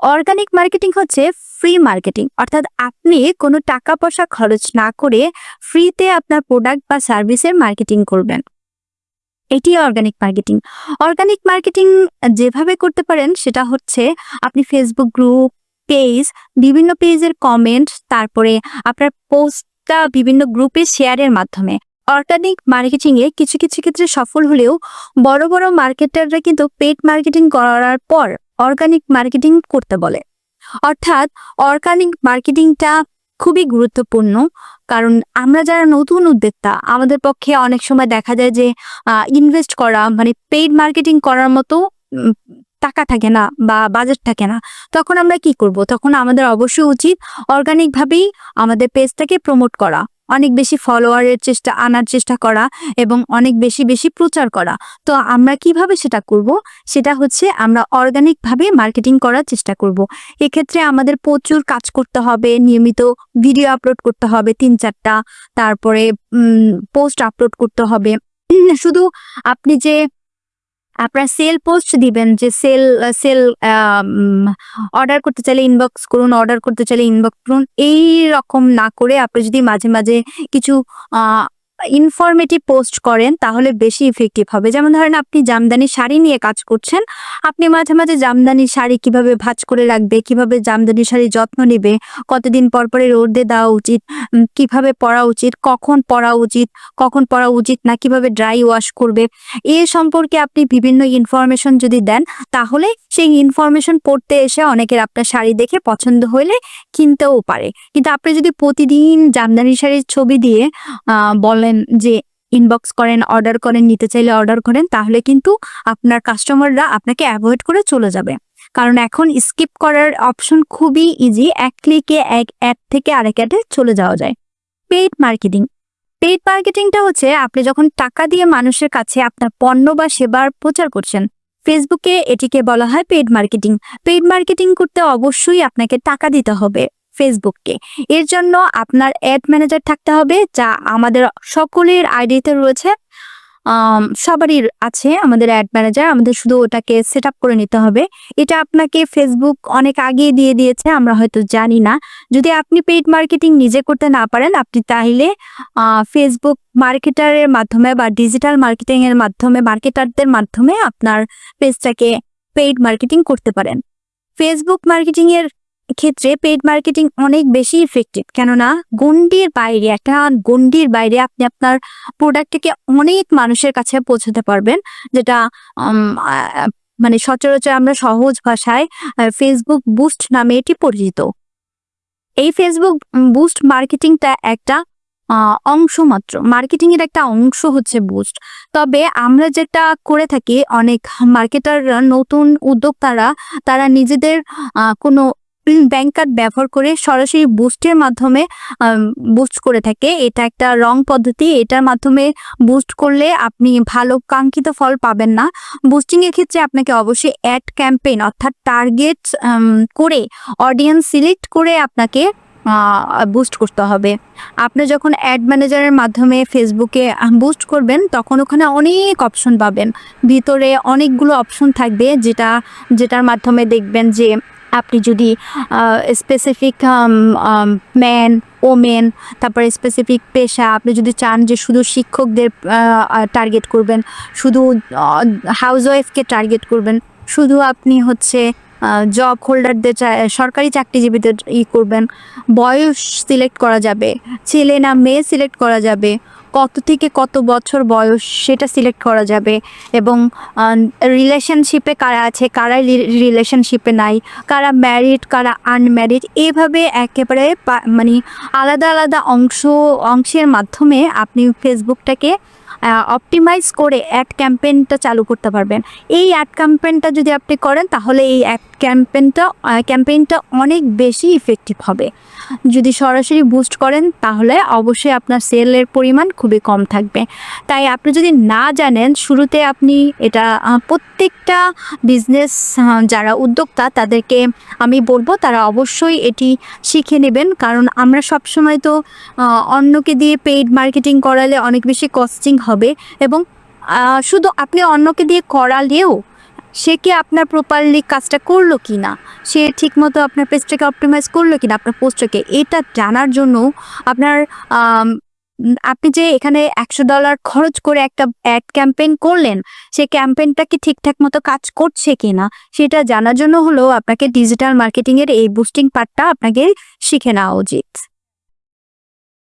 Organic marketing হচ্ছে free marketing অর্থাৎ আপনি কোনো টাকা পয়সা খরচ না করে ফ্রিতে আপনার প্রোডাক্ট বা সার্ভিসের মার্কেটিং করবেন। এটি অর্গানিক মার্কেটিং অর্গানিক মার্কেটিং যেভাবে করতে পারেন সেটা হচ্ছে আপনি ফেসবুক গ্রুপ পেজ বিভিন্ন পেজের কমেন্ট তারপরে আপনার পোস্টটা বিভিন্ন গ্রুপে শেয়ারের মাধ্যমে। অর্গানিক মার্কেটিংয়ে কিছু কিছু ক্ষেত্রে সফল হলেও বড় বড় মার্কেটাররা কিন্তু পেড মার্কেটিং করার পর অর্গানিক মার্কেটিং করতে বলে। অর্থাৎ অর্গানিক মার্কেটিংটা খুবই গুরুত্বপূর্ণ, কারণ আমরা যারা নতুন উদ্যোক্তা, আমাদের পক্ষে অনেক সময় দেখা যায় যে ইনভেস্ট করা মানে পেইড মার্কেটিং করার মতো টাকা থাকে না বা বাজেট থাকে না। তখন আমরা কি করব? তখন আমাদের অবশ্যই উচিত অর্গানিকভাবেই আমাদের পেজটাকে প্রমোট করা। অনেক বেশি ফলোয়ারের চেষ্টা, আনার চেষ্টা করা এবং অনেক বেশি বেশি প্রচার করা। তো আমরা কীভাবে সেটা করব? সেটা হচ্ছে আমরা অর্গানিকভাবে মার্কেটিং করার চেষ্টা করব। এক্ষেত্রে আমাদের প্রচুর কাজ করতে হবে, নিয়মিত ভিডিও আপলোড করতে হবে তিন চারটা, তারপরে পোস্ট আপলোড করতে হবে। শুধু আপনি যে আপনার সেল পোস্ট দিবেন যে সেল সেল অর্ডার করতে চাইলে ইনবক্স করুন অর্ডার করতে চাইলে ইনবক্স করুন, এই রকম না করে আপনি যদি মাঝে মাঝে কিছু ইনফরমেটিভ পোস্ট করেন তাহলে বেশি ইফেক্টিভ হবে। যেমন ধরেন আপনি জামদানি শাড়ি নিয়ে কাজ করছেন আপনি মাঝে মাঝে জামদানি শাড়ি কীভাবে ভাঁজ করে রাখবে কীভাবে জামদানি শাড়ির যত্ন নেবে কতদিন পর পরে রোদে দেওয়া উচিত কীভাবে পরা উচিত কখন পরা উচিত কখন পরা উচিত না কীভাবে ড্রাই ওয়াশ করবে এ সম্পর্কে আপনি বিভিন্ন ইনফরমেশন যদি দেন তাহলে সেই ইনফরমেশন পড়তে এসে অনেকের আপনার শাড়ি দেখে পছন্দ হলে কিনতেও পারে। কিন্তু আপনি যদি প্রতিদিন জামদানি শাড়ির ছবি দিয়ে আহ, বলেন যে ইনবক্স করেন অর্ডার করেন, নিতে চাইলে অর্ডার করেন, তাহলে কিন্তু আপনার কাস্টমাররা আপনাকে অ্যাভয়েড করে চলে যাবে। কারণ এখন স্কিপ করার অপশন খুবই ইজি এক ক্লিকে এক অ্যাড থেকে আরেক অ্যাডে চলে যাওয়া যায়। পেইড মার্কেটিং পেইড মার্কেটিংটা হচ্ছে আপনি যখন টাকা দিয়ে মানুষের কাছে আপনার পণ্য বা সেবার প্রচার করছেন ফেসবুকে এটিকে বলা হয় পেইড মার্কেটিং পেইড মার্কেটিং করতে অবশ্যই আপনাকে টাকা দিতে হবে। ফেসবুককে এর জন্য আপনার অ্যাড ম্যানেজার থাকতে হবে, যা আমাদের সকলের আইডিতে রয়েছে। সবারই আছে আমাদের অ্যাড ম্যানেজার আমাদের শুধু ওটাকে সেট করে নিতে হবে। এটা আপনাকে ফেসবুক অনেক আগে দিয়ে দিয়েছে, আমরা হয়তো জানি না। যদি আপনি পেইড মার্কেটিং নিজে করতে না পারেন, আপনি তাহলে ফেসবুক মার্কেটারের মাধ্যমে বা ডিজিটাল মার্কেটিং এর মাধ্যমে মার্কেটারদের মাধ্যমে আপনার পেজটাকে পেইড মার্কেটিং করতে পারেন। ফেসবুক মার্কেটিং এর ক্ষেত্রে পেড মার্কেটিং অনেক বেশি ইফেক্টিভ কেননা, গণ্ডির বাইরে, একটা গণ্ডির বাইরে আপনি আপনার প্রোডাক্টটাকে অনেক মানুষের কাছে পৌঁছাতে পারবেন, যেটা মানে সচরাচর আমরা সহজ ভাষায় ফেসবুক বুস্ট নামে এটি পরিচিত। এই ফেসবুক বুস্ট মার্কেটিংটা একটা অংশ মাত্র। মার্কেটিং এর একটা অংশ হচ্ছে বুস্ট তবে আমরা যেটা করে থাকি, অনেক মার্কেটাররা নতুন উদ্যোক্তারা, তারা নিজেদের কোনো ব্যাংক কার্ড ব্যবহার করে সরাসরি বুস্টের মাধ্যমে বুস্ট করে থাকে। এটা একটা রং পদ্ধতি। এটার মাধ্যমে বুস্ট করলে আপনি ভালো কাঙ্ক্ষিত ফল পাবেন না। বুস্টিং এর ক্ষেত্রে আপনাকে অবশ্যই অ্যাড ক্যাম্পেইন অর্থাৎ টার্গেট করে অডিয়েন্স সিলেক্ট করে আপনাকে বুস্ট করতে হবে। আপনি যখন অ্যাড ম্যানেজারের মাধ্যমে ফেসবুকে বুস্ট করবেন, তখন ওখানে অনেক অপশন পাবেন। ভিতরে অনেকগুলো অপশন থাকবে যেটা, যেটার মাধ্যমে দেখবেন যে আপনি যদি স্পেসিফিক ম্যান ওমেন তারপরে স্পেসিফিক পেশা, আপনি যদি চান যে শুধু শিক্ষকদের টার্গেট করবেন, শুধু হাউস ওয়াইফকে টার্গেট করবেন, শুধু আপনি হচ্ছে জব হোল্ডারদের সরকারি চাকরিজীবীদের ই করবেন, বয়স সিলেক্ট করা যাবে, ছেলে না মেয়ে সিলেক্ট করা যাবে কত থেকে কত বছর বয়স সেটা সিলেক্ট করা যাবে এবং রিলেশনশিপে কারা আছে, কারা রিলেশনশিপে নাই, কারা ম্যারিড কারা আনম্যারিড এভাবে একেবারে মানে আলাদা আলাদা অংশ, অংশের মাধ্যমে আপনি ফেসবুকটাকে অপটিমাইজ করে অ্যাড ক্যাম্পেইনটা চালু করতে পারবেন। এই অ্যাড ক্যাম্পেইনটা যদি আপনি করেন, তাহলে এই অ্যাড ক্যাম্পেইনটা ক্যাম্পেইনটা অনেক বেশি ইফেক্টিভ হবে। যদি সরাসরি বুস্ট করেন, তাহলে অবশ্যই আপনার সেলের পরিমাণ খুবই কম থাকবে। তাই আপনি যদি না জানেন, শুরুতে আপনি এটা প্রত্যেকটা বিজনেস যারা উদ্যোক্তা, তাদেরকে আমি বলব, তারা অবশ্যই এটি শিখে নেবেন। কারণ আমরা সবসময় তো অন্যকে দিয়ে পেইড মার্কেটিং করালে অনেক বেশি কস্টিং হবে এবং শুধু আপনি অন্যকে দিয়ে করালেও সে কি আপনার প্রপারলি কাজটা করল কি না সে ঠিকমতো আপনার পেজটাকে অপটিমাইজ করল কি না আপনার পোস্টটাকে এটা জানার জন্য আপনার আপনি যে এখানে একশো ডলার খরচ করে একটা অ্যাড ক্যাম্পেইন করলেন, সে ক্যাম্পেইনটা কি ঠিকঠাক মতো কাজ করছে কিনা? সেটা জানার জন্য হলো আপনাকে ডিজিটাল মার্কেটিং এর এই বুস্টিং পার্টটা আপনাকে শিখে নেওয়া উচিত।